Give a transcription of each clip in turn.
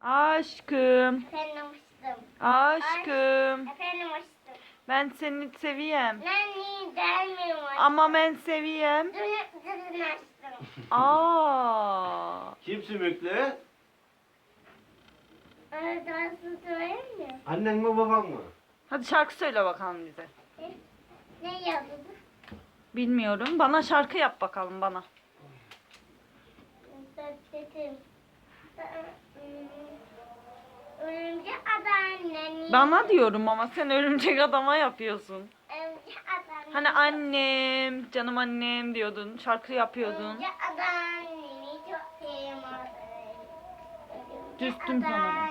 Aşkım. Efendim aşkım. Aşkım. Efendim aşkım. Ben seni seviyem. Nani gelmiyorum aşkım. Ama ben seviyem. Dönüp aşkım. Aa. Kim sümüklü? Ana dansı söyleyeyim mi? Annen mi baban mı? Hadi şarkı söyle bakalım bize. Ne yazdı? Bilmiyorum. Bana şarkı yap bakalım bana. Dedim. Örümcek adam nani. Bana diyorum ama sen örümcek adama yapıyorsun. Örümcek adam. Hani annem, canım annem diyordun. Şarkı yapıyordun. Örümcek adam neni çok seviyorum. Düştüm sana.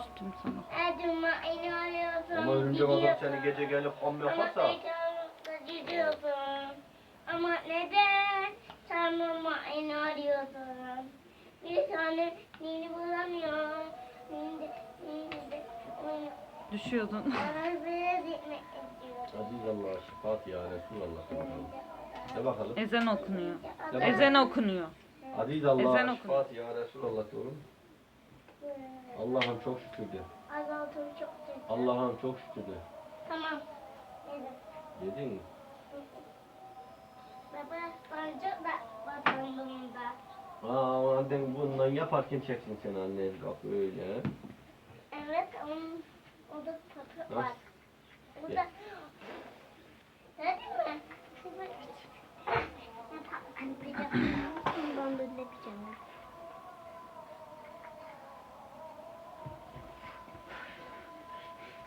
Üstüm sana. Adıma inanıyorsun. Ama örümcek adam seni gece gelip ham Ama yaparsa. Ama neden sen bana inanıyorsun? Bir tane nini bulamıyorum. Düşüyordun. Aziz Allah, ya Resulallah. De bakalım. Ezan okunuyor. De bakalım. Ezan okunuyor. Aziz Allah, Ezan okun. şifaat ya Resulallah diyorum. Allah'ım çok şükür de. Azaltım çok. Allah'ım çok şükür de. Tamam. Dedim. Yedin mi? Baba bence da vatanımda. Annen bundan yaparken çeksin sen annen. Bak öyle. Evet, onun o da tatı var. Nasıl? O da Hadi mi? Ben böyle yapacağım.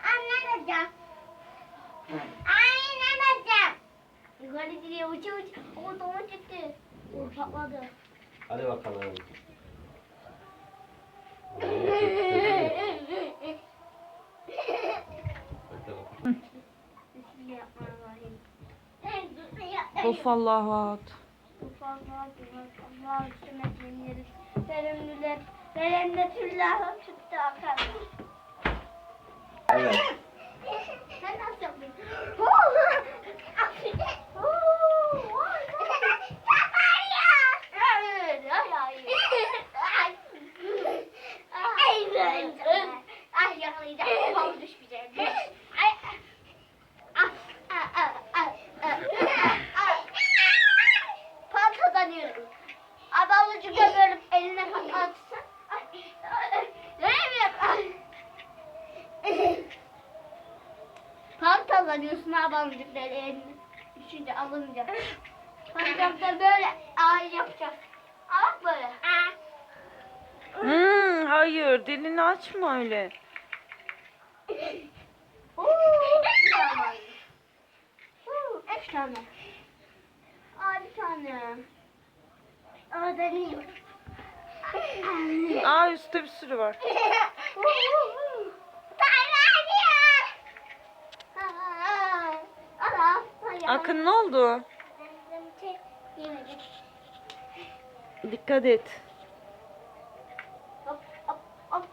Anne alacağım. Anne alacağım. Yukarı gidiyor uçu uçu. O da o çıktı. O patladı. Hadi bakalım. Of Allah'a at. Evet. Sen nasıl yapıyorsun? Ay yakalayacak. Babam düşmeyecek. Ay. Ah, ah, ah, ah, ah, ah. Patladanıyorum. Adamlıcıkla böyle eline patlatırsan. Ne yapıyorsun? Alınca. Böyle ağır yapacağız. Ama böyle. Hmm, hayır dilini açma öyle. Oo, bir tane. Oo, Üç tane. Aa bir tane. Aa deniyor. Aa üstte bir sürü var. Akın ne oldu? Dikkat et. Hop hop hop.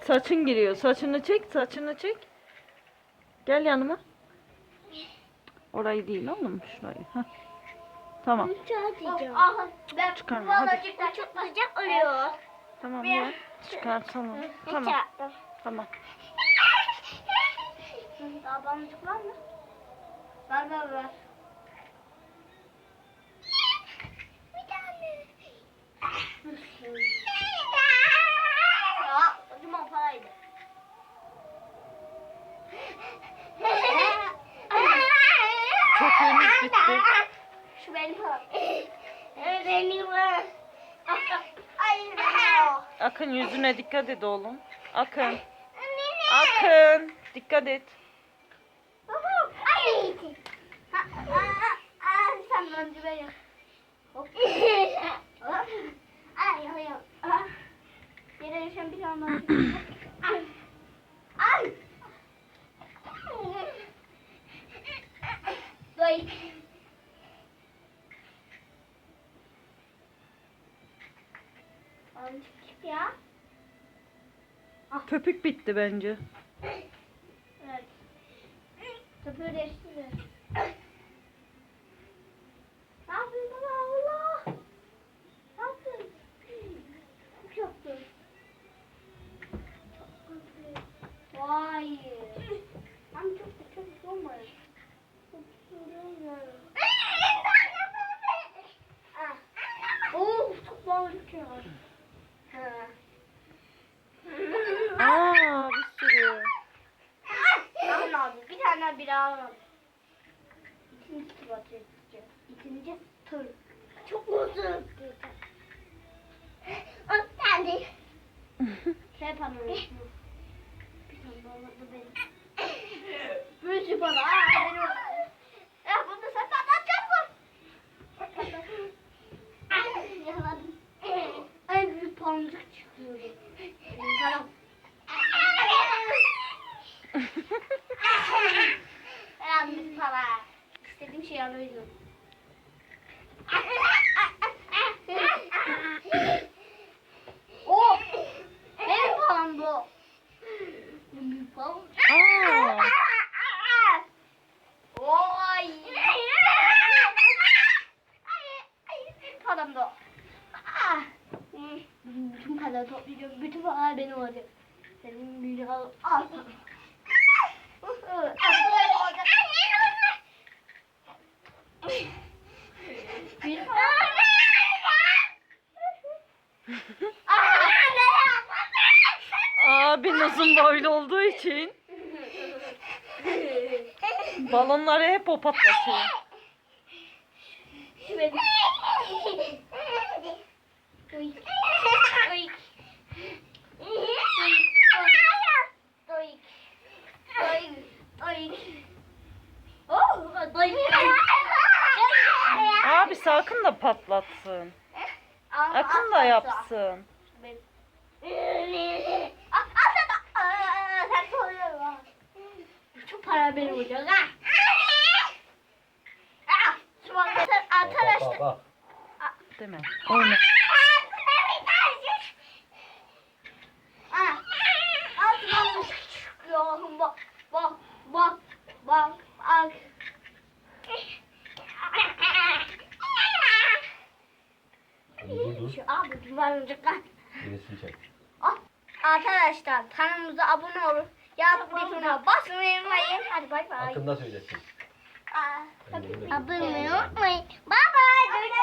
Saçın giriyor. Saçını çek, saçını çek. Gel yanıma. Orayı değil oğlum, şurayı. Heh. Tamam. Aha, ben Çıkarma, hadi. sıcak oluyor. Tamam ya. Çıkartalım. Tamam. Tamam. Tamam. Daha var mı? Var var var. Bir tane. Ya, ucuma paraydı. Köpüğümüz bitti. Şu benim param. Benim. Akın yüzüne dikkat et oğlum. Akın. Akın. Dikkat et. Ay. Ha, aa, aa, Sen önce ben yap. Hop. Hop. Ay ay ay. Ah. Yere düşen bir tane daha. Ay. Ay. Doy. Oğlum çık ya. Köpük bitti bence. Evet. Köpüğü değiştiriyor. Ne yapıyorsun baba Allah? Ne yaptın? Çok Hayır. Çok da çok çok bağırıyor. Aa, bir sürü. Bir tane bir alalım. İkinci tur atacağız. İkinci. Çok uzun. On tane. Şey yapamıyorum. bana. Aa, benim. Ya bunu sen patlatacak mı? Ay, Yakaladım. En büyük pancık çıkıyordu. Tamam. Ben bir para. İstediğim şeyi alıyordum. oh! Benim param bu. Benim param. Aa. Oy! Param da. Ah! Bütün para toplayacağım. Bütün para benim olacak. Senin bir al. Al. Bir Abin uzun boylu olduğu için balonları hep o patlatıyor. Abi sakın da patlatsın. Akın da yapsın. Ah, ah, sen- ah, sen soruyorsun. Bütün para benim olacak ha. Ah, şu an Bak arkadaşlar. bak bak. Değil mi? Oyna. Ah. Bak, bak, bak, bak, bak. Abi. Ah, Arkadaşlar kanalımıza abone olun. Yan butonuna basmayı unutmayın. Hadi bay bay. Hakkında söylesin. Aa, Abone olmayı unutmayın. Bay bay.